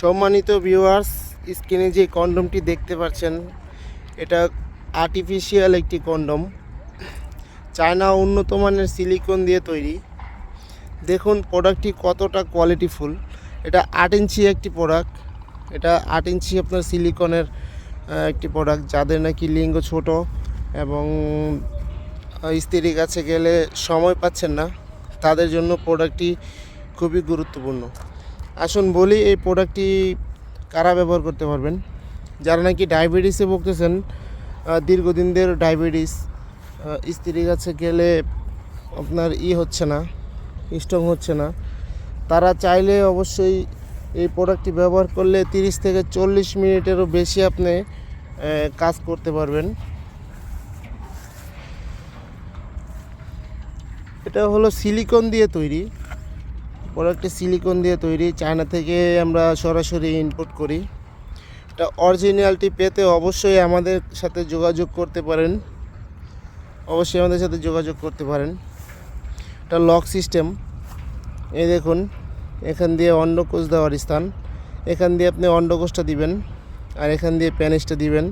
সম্মানিত ভিউয়ার্স স্ক্রিনে যে কন্ডমটি দেখতে পাচ্ছেন, এটা আর্টিফিশিয়াল একটি কন্ডম। চায়না উন্নত মানের সিলিকন দিয়ে তৈরি। দেখুন প্রোডাক্টটি কতটা কোয়ালিটিফুল এটা আট ইঞ্চি একটি প্রোডাক্ট এটা আট ইঞ্চি আপনার সিলিকনের একটি প্রোডাক্ট যাদের নাকি লিঙ্গ ছোট এবং স্ত্রীর কাছে গেলে সময় পাচ্ছেন না, তাদের জন্য প্রোডাক্টটি খুবই গুরুত্বপূর্ণ। আসুন বলি এই প্রোডাক্টটি কারা ব্যবহার করতে পারবেন? যারা নাকি ডায়াবেটিসে ভুগতেছেন দীর্ঘদিন ধরে ডায়াবেটিস স্ত্রীর কাছে গেলে আপনার ই হচ্ছে না স্ট্রং হচ্ছে না। তারা চাইলে অবশ্যই এই প্রোডাক্টটি ব্যবহার করলে তিরিশ থেকে চল্লিশ মিনিটেরও বেশি আপনি কাজ করতে পারবেন। এটা হলো সিলিকন দিয়ে তৈরি। প্রোডাক্টটি সিলিকন দিয়ে তৈরি। চায়না থেকে আমরা সরাসরি ইনপুট করি। এটা অরিজিনালটি পেতে অবশ্যই আমাদের সাথে যোগাযোগ করতে পারেন। অবশ্যই আমাদের সাথে যোগাযোগ করতে পারেন। এটা লক সিস্টেম এই দেখুন, এখান দিয়ে অন্ডকোষ দেওয়ার স্থান। এখান দিয়ে আপনি অন্ডকোষটা দিবেন আর এখান দিয়ে প্যানিসটা দিবেন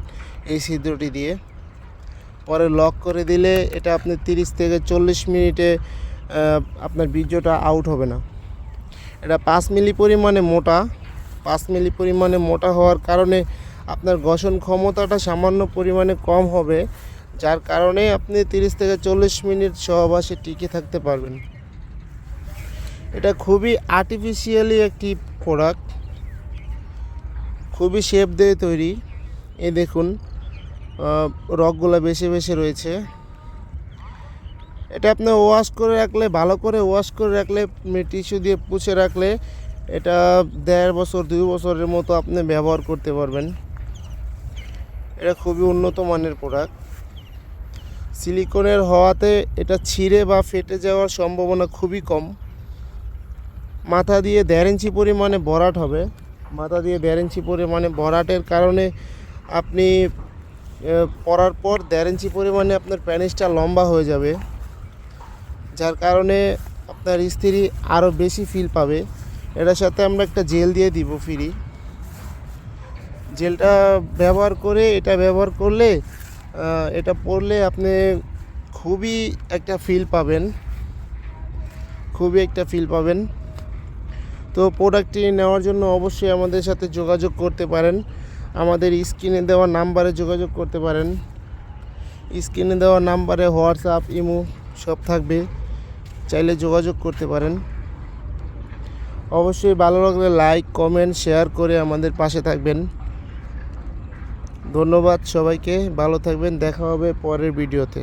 এই ছিদ্রটি দিয়ে। পরে লক করে দিলে এটা আপনি তিরিশ থেকে চল্লিশ মিনিটে আপনার বীর্যটা আউট হবে না। এটা পাঁচ মিলি পরিমাণে মোটা, পাঁচ মিলি পরিমাণে মোটা হওয়ার কারণে আপনার গঠন ক্ষমতাটা সামান্য পরিমাণে কম হবে, যার কারণে আপনি তিরিশ থেকে চল্লিশ মিনিট সহবাসে টিকে থাকতে পারবেন। এটা খুবই আর্টিফিশিয়ালি একটি প্রোডাক্ট খুবই শেপ দিয়ে তৈরি। এ দেখুন রকগুলো বেশি বেশি রয়েছে। এটা আপনি ওয়াশ করে রাখলে, ভালো করে ওয়াশ করে রাখলে টিস্যু দিয়ে পুছে রাখলে, এটা দেড় বছর, দুই বছরের মতো আপনি ব্যবহার করতে পারবেন। এটা খুবই উন্নত মানের প্রোডাক্ট সিলিকনের হওয়াতে এটা ছিঁড়ে বা ফেটে যাওয়ার সম্ভাবনা খুবই কম। মাথা দিয়ে দেড় ইঞ্চি পরিমাণে ভরাট হবে। মাথা দিয়ে দেড় ইঞ্চি পরিমাণে ভরাটের কারণে আপনি পরার পর দেড় ইঞ্চি পরিমাণে আপনার প্যানিসটা লম্বা হয়ে যাবে। যার কারণে আপনার স্ত্রী আরও বেশি ফিল পাবে। এটার সাথে আমরা একটা জেল দিয়ে দিব ফ্রি জেলটা ব্যবহার করে, এটা ব্যবহার করলে এটা পরলে আপনি খুবই একটা ফিল পাবেন। খুবই একটা ফিল পাবেন। তো প্রোডাক্টটি নেওয়ার জন্য অবশ্যই আমাদের সাথে যোগাযোগ করতে পারেন। আমাদের স্ক্রিনে দেওয়া নাম্বারে যোগাযোগ করতে পারেন। স্ক্রিনে দেওয়া নাম্বারে হোয়াটসঅ্যাপ, ইমো সব থাকবে। চাইলে যোগাযোগ করতে পারেন। অবশ্যই ভালো লাগলে লাইক কমেন্ট শেয়ার করে আমাদের পাশে থাকবেন। ধন্যবাদ সবাইকে, ভালো থাকবেন, দেখা হবে পরের ভিডিওতে।